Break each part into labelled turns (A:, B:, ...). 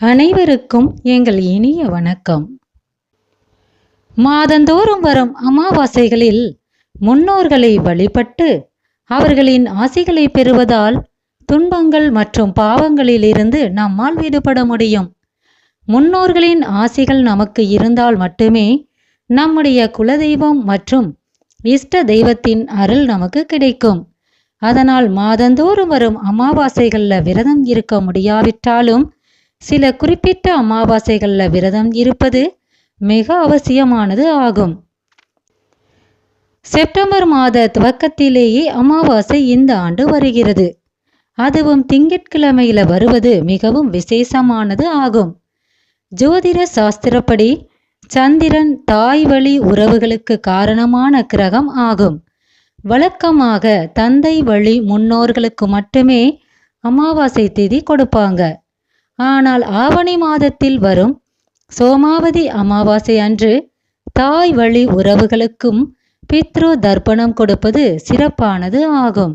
A: அனைவருக்கும் எங்கள் இனிய வணக்கம். மாதந்தோறும் வரும் அமாவாசைகளில் முன்னோர்களை வழிபட்டு அவர்களின் ஆசைகளை பெறுவதால் துன்பங்கள் மற்றும் பாவங்களிலிருந்து நம்மால் விடுபட முடியும். முன்னோர்களின் ஆசைகள் நமக்கு இருந்தால் மட்டுமே நம்முடைய குலதெய்வம் மற்றும் இஷ்ட தெய்வத்தின் அருள் நமக்கு கிடைக்கும். அதனால் மாதந்தோறும் வரும் அமாவாசைகளில் விரதம் இருக்க முடியாவிட்டாலும் சில குறிப்பிட்ட அமாவாசைகளில் விரதம் இருப்பது மிக அவசியமானது ஆகும். செப்டம்பர் மாத துவக்கத்திலேயே அமாவாசை இந்த ஆண்டு வருகிறது. அதுவும் திங்கட்கிழமையில வருவது மிகவும் விசேஷமானது ஆகும். ஜோதிட சாஸ்திரப்படி சந்திரன் தாய் வழி உறவுகளுக்கு காரணமான கிரகம் ஆகும். வழக்கமாக தந்தை வழி முன்னோர்களுக்கு மட்டுமே அமாவாசை திதி கொடுப்பாங்க. ஆனால் ஆவணி மாதத்தில் வரும் சோமாவதி அமாவாசை அன்று தாய் வழி உறவுகளுக்கும் பித்ரு தர்ப்பணம் கொடுப்பது சிறப்பானது ஆகும்.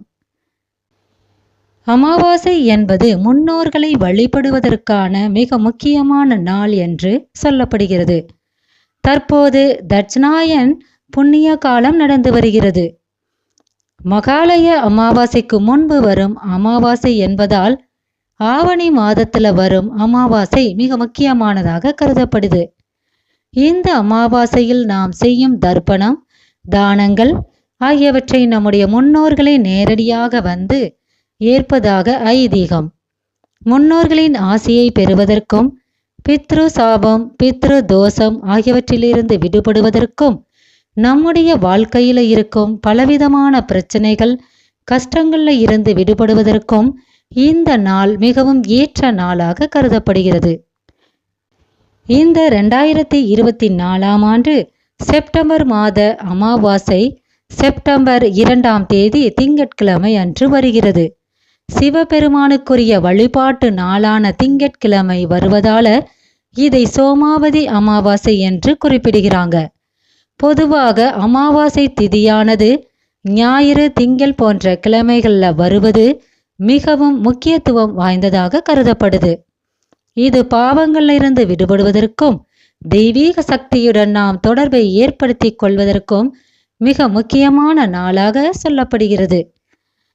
A: அமாவாசை என்பது முன்னோர்களை வழிபடுவதற்கான மிக முக்கியமான நாள் என்று சொல்லப்படுகிறது. தற்போது தட்சிணாயன் புண்ணிய காலம் நடந்து வருகிறது. மகாலய அமாவாசைக்கு முன்பு வரும் அமாவாசை என்பதால் ஆவணி மாதத்துல வரும் அமாவாசை மிக முக்கியமானதாக கருதப்படுது. இந்த அமாவாசையில் நாம் செய்யும் தர்ப்பணம் தானங்கள் ஆகியவற்றை நம்முடைய முன்னோர்களை நேரடியாக வந்து ஏற்பதாக ஐதீகம். முன்னோர்களின் ஆசையை பெறுவதற்கும் பித்ரு சாபம் பித்ரு தோஷம் ஆகியவற்றிலிருந்து விடுபடுவதற்கும் நம்முடைய வாழ்க்கையில் இருக்கும் பலவிதமான பிரச்சனைகள் கஷ்டங்களில் இருந்து விடுபடுவதற்கும் இந்த நாள் மிகவும் ஏற்ற நாளாக கருதப்படுகிறது. இந்த ரெண்டாயிரத்தி இருபத்தி நாலாம் ஆண்டு செப்டம்பர் மாத அமாவாசை செப்டம்பர் இரண்டாம் தேதி திங்கட்கிழமை அன்று வருகிறது. சிவபெருமானுக்குரிய வழிபாட்டு நாளான திங்கட்கிழமை வருவதால இதை சோமாவதி அமாவாசை என்று குறிப்பிடுகிறாங்க. பொதுவாக அமாவாசை திதியானது ஞாயிறு திங்கள் போன்ற கிழமைகளில் வருவது மிகவும் முக்கியத்துவம் வாய்ந்ததாக கருதப்படுது. இது பாவங்களிலிருந்து விடுபடுவதற்கும் தெய்வீக சக்தியுடன் நாம் தொடர்பை ஏற்படுத்திக் கொள்வதற்கும் மிக முக்கியமான நாளாக சொல்லப்படுகிறது.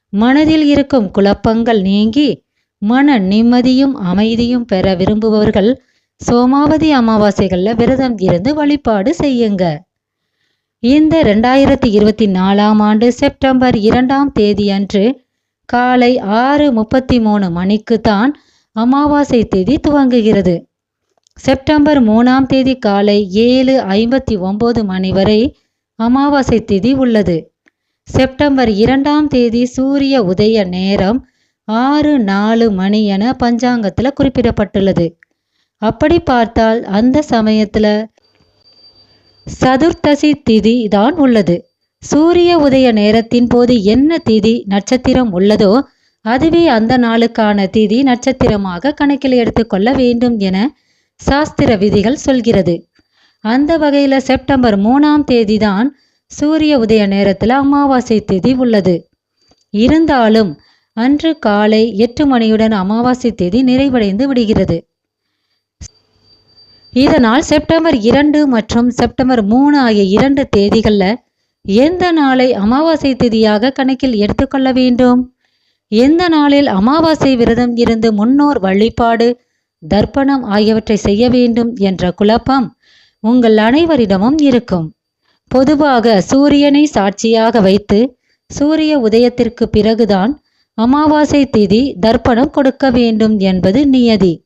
A: மனதில் இருக்கும் குழப்பங்கள் நீங்கி மன நிம்மதியும் அமைதியும் பெற விரும்புபவர்கள் சோமாவதி அமாவாசைகளில் விரதம் இருந்து வழிபாடு செய்யுங்க. இந்த ரெண்டாயிரத்தி இருபத்தி நாலாம் ஆண்டு செப்டம்பர் இரண்டாம் தேதி அன்று காலை ஆறு முப்பத்தி மூணு மணிக்கு தான் அமாவாசை தேதி துவங்குகிறது. செப்டம்பர் மூணாம் தேதி காலை ஏழு ஐம்பத்தி ஒன்பது மணி வரை அமாவாசை தேதி உள்ளது. செப்டம்பர் இரண்டாம் தேதி சூரிய உதய நேரம் ஆறு நாலு மணி என பஞ்சாங்கத்தில் குறிப்பிடப்பட்டுள்ளது. அப்படி பார்த்தால் அந்த சமயத்தில் சதுர்த்தசி திதி தான் உள்ளது. சூரிய உதய நேரத்தின் போது என்ன திதி நட்சத்திரம் உள்ளதோ அதுவே அந்த நாளுக்கான திதி நட்சத்திரமாக கணக்கில் எடுத்துக்கொள்ள வேண்டும் என சாஸ்திர விதிகள் சொல்கிறது. அந்த வகையில் செப்டம்பர் மூணாம் தேதி தான் சூரிய உதய நேரத்தில் அமாவாசை தேதி உள்ளது. இருந்தாலும் அன்று காலை எட்டு மணியுடன் அமாவாசை தேதி நிறைவடைந்து விடுகிறது. இதனால் செப்டம்பர் இரண்டு மற்றும் செப்டம்பர் மூணு ஆகிய இரண்டு தேதிகளில் எந்த நாளை அமாவாசை திதியாக கணக்கில் எடுத்துக்கொள்ள வேண்டும்? எந்த நாளில் அமாவாசை விரதம் இருந்து முன்னோர் வழிபாடு தர்ப்பணம் ஆகியவற்றை செய்ய வேண்டும் என்ற குழப்பம் உங்கள் அனைவரிடமும் இருக்கும். பொதுவாக சூரியனை சாட்சியாக வைத்து சூரிய உதயத்திற்கு பிறகுதான் அமாவாசை திதி தர்ப்பணம் கொடுக்க வேண்டும் என்பது நியதி.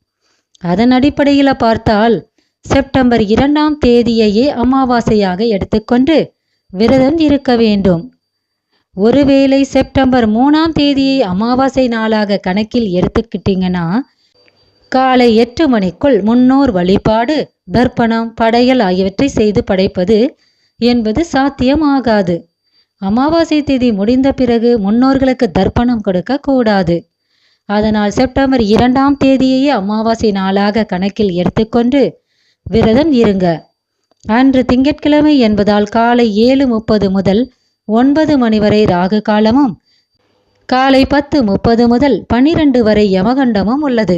A: அதன் அடிப்படையில் பார்த்தால் செப்டம்பர் இரண்டாம் தேதியையே அமாவாசையாக எடுத்துக்கொண்டு விரதம் இருக்க வேண்டும். ஒருவேளை செப்டம்பர் மூணாம் தேதியை அமாவாசை நாளாக கணக்கில் எடுத்துக்கிட்டீங்கன்னா காலை எட்டு மணிக்குள் முன்னோர் வழிபாடு தர்ப்பணம் படையல் ஆகியவற்றை செய்து படைப்பது என்பது சாத்தியமாகாது. அமாவாசை தேதி முடிந்த பிறகு முன்னோர்களுக்கு தர்ப்பணம் கொடுக்க கூடாது. அதனால் செப்டம்பர் இரண்டாம் தேதியையே அமாவாசை நாளாக கணக்கில் எடுத்துக்கொண்டு விரதம் இருங்க. அன்று திங்கட்கிழமை என்பதால் காலை ஏழு முப்பது முதல் ஒன்பது மணி வரை ராகு காலமும் காலை பத்து முப்பது முதல் பனிரெண்டு வரை யமகண்டமும் உள்ளது.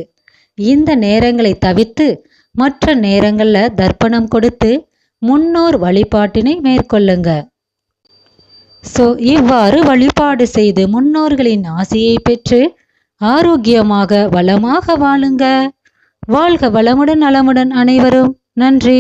A: இந்த நேரங்களை தவிர்த்து மற்ற நேரங்களில் தர்ப்பணம் கொடுத்து முன்னோர் வழிபாட்டினை மேற்கொள்ளுங்க. ஸோ இவ்வாறு வழிபாடு செய்து முன்னோர்களின் ஆசையை பெற்று ஆரோக்கியமாக வளமாக வாழுங்க. வாழ்க வளமுடன் நலமுடன் அனைவரும். நன்றி.